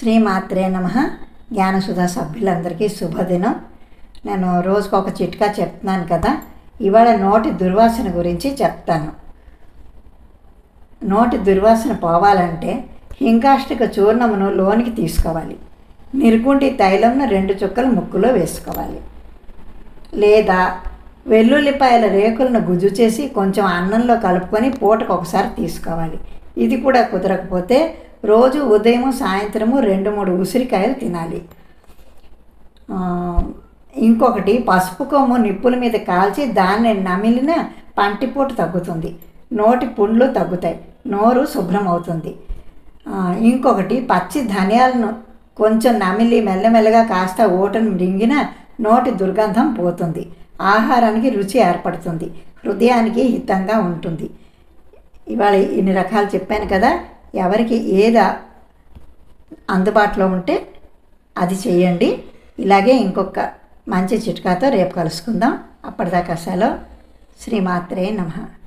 శ్రీమాత్రే నమ. జ్ఞానసుధ సభ్యులందరికీ శుభదినం. నేను రోజుకు ఒక చిట్కా చెప్తున్నాను కదా ఇవాళ నోటి దుర్వాసన గురించి చెప్తాను. నోటి దుర్వాసన పోవాలంటే హింకాష్టిక చూర్ణమును లోనికి తీసుకోవాలి. నిరుగుంటి తైలంను రెండు చుక్కలు ముక్కులో వేసుకోవాలి. లేదా వెల్లుల్లిపాయల రేకులను గుజ్జు చేసి కొంచెం అన్నంలో కలుపుకొని పూటకు ఒకసారి తీసుకోవాలి. ఇది కూడా కుదరకపోతే రోజు ఉదయం సాయంత్రము రెండు మూడు ఉసిరికాయలు తినాలి. ఇంకొకటి పసుపు కొమ్ము నిప్పుల మీద కాల్చి దాన్ని నమిలిన పంటిపోటు తగ్గుతుంది. నోటి పుండ్లు తగ్గుతాయి. నోరు శుభ్రం అవుతుంది ఇంకొకటి పచ్చి ధనియాలను కొంచెం నమిలి మెల్లమెల్లగా కాస్త ఓటను మింగిన నోటి దుర్గంధం పోతుంది. ఆహారానికి రుచి ఏర్పడుతుంది. హృదయానికి హితంగా ఉంటుంది. ఇవాళ ఇన్ని రకాలు చెప్పాను కదా. ఎవరికి ఏది అందుబాటులో ఉంటే అది చేయండి. ఇలాగే ఇంకొక మంచి చిట్కాతో రేపు కలుసుకుందాం. అప్పటిదాకా సెలవు. శ్రీమాత్రే నమః.